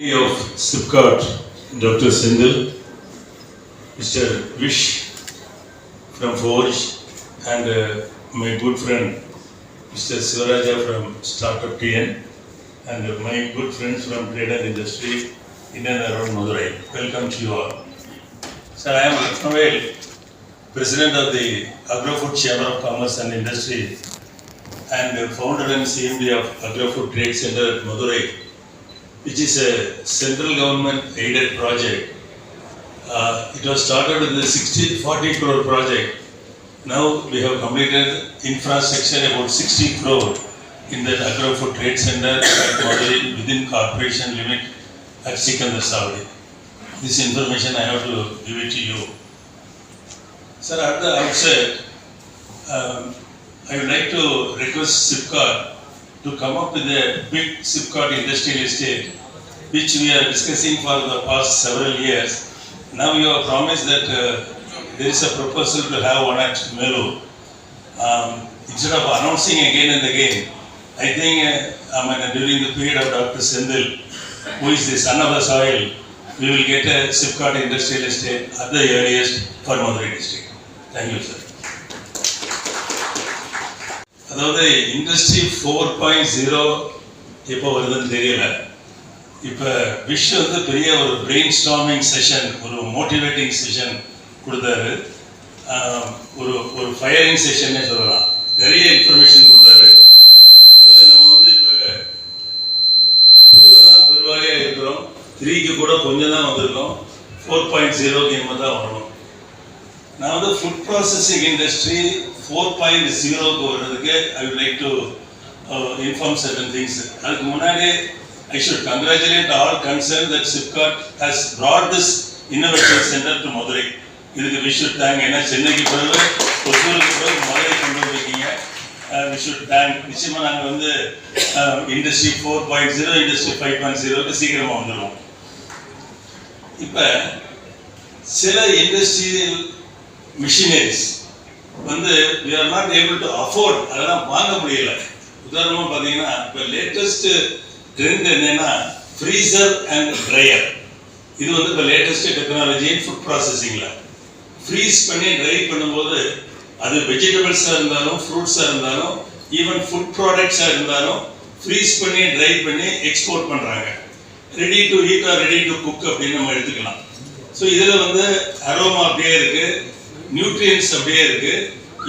of Sipcart, Dr. Sindel, Mr. Vish from Forge, and uh, my good friend Mr. Sivaraja from Startup TN, and uh, my good friends from trade and industry in and around Madurai. Welcome to you all. Sir, I am Ratnavel, President of the Agrofood Chamber of Commerce and Industry, and founder and CMD of Agrofood Trade Center at Madurai which is a central government aided project. Uh, it was started with the 60, 40 crore project. Now we have completed infrastructure about 60 crore in the Agro Food Trade Center within corporation limit at Sikandar Saudi. This information I have to give it to you. Sir, at the outset, um, I would like to request SIPCAR to come up with a big SIPCAT industrial estate, which we are discussing for the past several years. Now you have promised that uh, there is a proposal to have one at Melu. Um, instead of announcing again and again, I think uh, I mean, during the period of Dr. Sendil, who is the son of the soil, we will get a SIPCAT industrial estate at the earliest for Madurai district. Thank you, sir. அதாவது industry four point zero எப்போ வருதுன்னு தெரியல. இப்போ wish வந்து பெரிய ஒரு brain storming session ஒரு motivating session கொடுத்தாரு. ஒரு ஒரு ஃபயரிங் செஷன்னே சொல்லலாம். நிறைய இன்ஃபர்மேஷன் கொடுத்தாரு. அதில் நம்ம வந்து இப்போ டூவில் தான் பெருவாரியாக இருக்கிறோம். த்ரீக்கு கூட கொஞ்சம் தான் வந்திருக்கோம். ஃபோர் பாயிண்ட் ஜீரோக்கு இனிமேல் தான் வரணும். நான் வந்து food processing industry four point ஜீரோக்கு வர்றதுக்கு I would like to inform certain things அதுக்கு முன்னாடி I should congratulate all concern that SIPCOT has brought this innovation centre to Madurai இதுக்கு வி தேங்க் ஏன்னா சென்னைக்கு பிறகு ஒசூருக்கு பிறகு மதுரை கொண்டு வந்திருக்கீங்க. Uh, வி ஷுட் தேங்க் நிச்சயமாக நாங்கள் வந்து industry four point zero industry five point ஜீரோக்கு சீக்கிரமாக வந்துடுவோம் இப்போ சில இண்டஸ்ட்ரியல் மிஷினரிஸ் வந்து we are not able to afford அதெல்லாம் வாங்க முடியல. உதாரணமா பார்த்தீங்கன்னா இப்போ லேட்டஸ்ட் ட்ரெண்ட் என்னன்னா ஃப்ரீசர் அண்ட் ட்ரையர் இது வந்து இப்போ லேட்டஸ்ட் டெக்னாலஜி ஃபுட் ப்ராசஸிங்கில் ஃப்ரீஸ் பண்ணி ட்ரை பண்ணும்போது அது வெஜிடபிள்ஸாக இருந்தாலும் ஃப்ரூட்ஸாக இருந்தாலும் ஈவன் ஃபுட் ப்ராடக்ட்ஸாக இருந்தாலும் ஃப்ரீஸ் பண்ணி ட்ரை பண்ணி எக்ஸ்போர்ட் பண்ணுறாங்க ready to heat or ready to cook அப்படின்னு நம்ம எடுத்துக்கலாம். ஸோ இதில் வந்து அரோமா அப்படியே இருக்கு. நியூட்ரியன்ஸ் அப்படியே இருக்கு.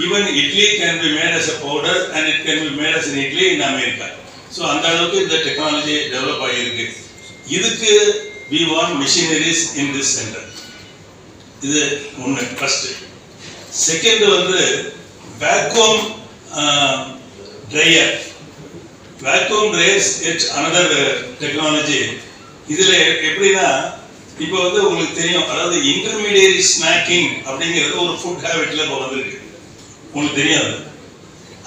Even idli can be made as a powder and it can be made as in idli in America so அந்த அளவுக்கு இந்த டெக்னாலஜி டெவலப் ஆகியிருக்கு. இதுக்கு we want machineries in this centre இது ஒன்று ஃபர்ஸ்ட் செகண்ட் வந்து vacuum dryer vacuum dryers it's another technology இதில் எப்படின்னா இப்போ வந்து உங்களுக்கு தெரியும் அதாவது இன்டர்மீடியரி ஸ்நாக்கிங் அப்படிங்கிறது ஒரு ஃபுட் ஹேபிட்ல இப்போ வந்திருக்கு. உங்களுக்கு தெரியாது.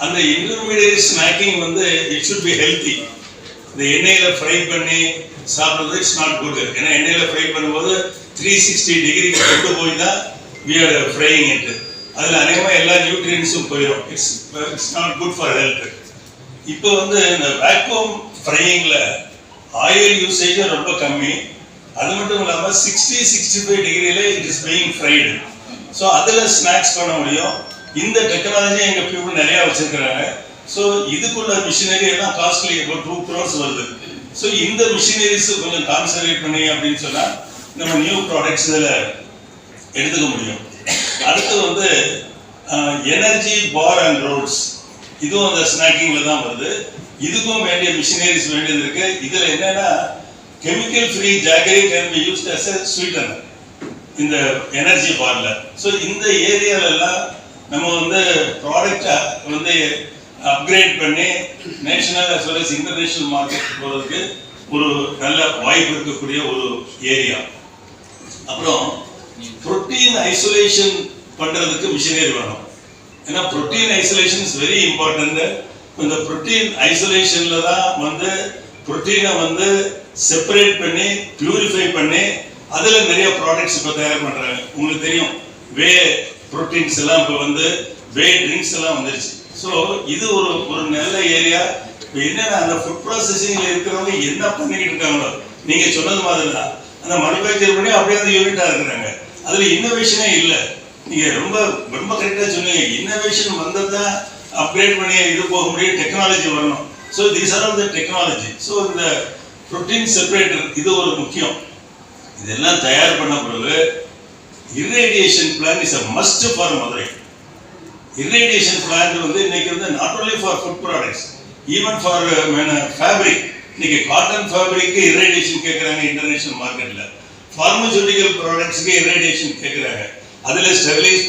அந்த இன்டர்மீடியரி ஸ்நாக்கிங் வந்து இட் should பி ஹெல்த்தி இந்த எண்ணெயில ஃப்ரை பண்ணி சாப்பிட்றது இட்ஸ் நாட் குட் ஏன்னா எண்ணெயில ஃப்ரை பண்ணும்போது த்ரீ சிக்ஸ்டி டிகிரிக்கு கொண்டு போய் தான் வி ஆர் ஃப்ரையிங் இட் அதில் அநேகமாக எல்லா நியூட்ரியன்ஸும் போயிடும் it's it's not good for health இப்போ வந்து இந்த வேக்யூம் ஃப்ரையிங்கில் ஆயில் யூசேஜும் ரொம்ப கம்மி. அது மட்டும் இல்லாமல் sixty sixty five டிகிரியில it is being fried so அதில் ஸ்நாக்ஸ் பண்ண முடியும். இந்த டெக்னாலஜி எங்கள் பீப்புள் நிறையா வச்சுருக்கிறாங்க. ஸோ இதுக்குள்ள மிஷினரி எல்லாம் காஸ்ட்லி இப்போ டூ க்ரோர்ஸ் வருது. ஸோ இந்த மிஷினரிஸ் கொஞ்சம் கான்சன்ட்ரேட் பண்ணி அப்படின்னு சொன்னால் நம்ம நியூ ப்ராடக்ட்ஸ் இதில் எடுத்துக்க முடியும். அடுத்து வந்து எனர்ஜி பார் அண்ட் ரோட்ஸ் இதுவும் அந்த ஸ்நாக்கிங்கில் தான் வருது. இதுக்கும் வேண்டிய மிஷினரிஸ் வேண்டியது இருக்கு. இதில் என்னன்னா chemical free jaggery can be used as a sweetener இந்த எனர்ஜி பார்ல ஸோ இந்த ஏரியாலெல்லாம் நம்ம வந்து ப்ராடக்டை வந்து அப்கிரேட் பண்ணி national as well as international market போகிறதுக்கு ஒரு நல்ல வாய்ப்பு இருக்கக்கூடிய ஒரு ஏரியா. அப்புறம் புரோட்டீன் ஐசோலேஷன் பண்ணுறதுக்கு மிஷினரி வேணும். ஏன்னா protein isolation is very important இந்த புரோட்டீன் ஐசோலேஷனில் தான் வந்து புரோட்டீனை வந்து செப்பரேட் பண்ணி பியூரிஃபை பண்ணி அதில் நிறைய ப்ராடக்ட்ஸ் இப்போ தயார் பண்ணுறாங்க உங்களுக்கு தெரியும் வே புரோட்டீன்ஸ் எல்லாம் இப்போ வந்து வே ட்ரிங்க்ஸ் எல்லாம் வந்துருச்சு. ஸோ இது ஒரு ஒரு நல்ல ஏரியா இப்போ என்னென்னா அந்த ஃபுட் ப்ராசஸிங்கில் இருக்கிறவங்க என்ன பண்ணிக்கிட்டு இருக்காங்களோ நீங்கள் சொன்னது மாதிரி தான் அந்த மேனுஃபேக்சர் பண்ணி அப்படியே அந்த யூனிட்டாக இருக்கிறாங்க. அதில் இன்னோவேஷனே இல்லை. நீங்கள் ரொம்ப ரொம்ப கரெக்டாக சொன்னீங்க. இன்னோவேஷன் வந்தால் தான் அப்கிரேட் பண்ணி இது போக முடியும் டெக்னாலஜி வரணும். So these are of the technology so இந்த ப்ரோட்டீன் செப்பரேட்டர் இது ஒரு முக்கியம். இதெல்லாம் தயார் பண்ண பிறகு irradiation plan is a must for Madurai irradiation plan வந்து இன்னைக்கு வந்து not only for food products even for fabric இன்னைக்கு காட்டன் ஃபேப்ரிக்கு irradiation கேட்குறாங்க இன்டர்நேஷனல் மார்க்கெட்டில் ஃபார்மசூட்டிக்கல் ப்ராடக்ட்ஸ்க்கு irradiation கேட்குறாங்க அதில் ஸ்டெர்லைஸ்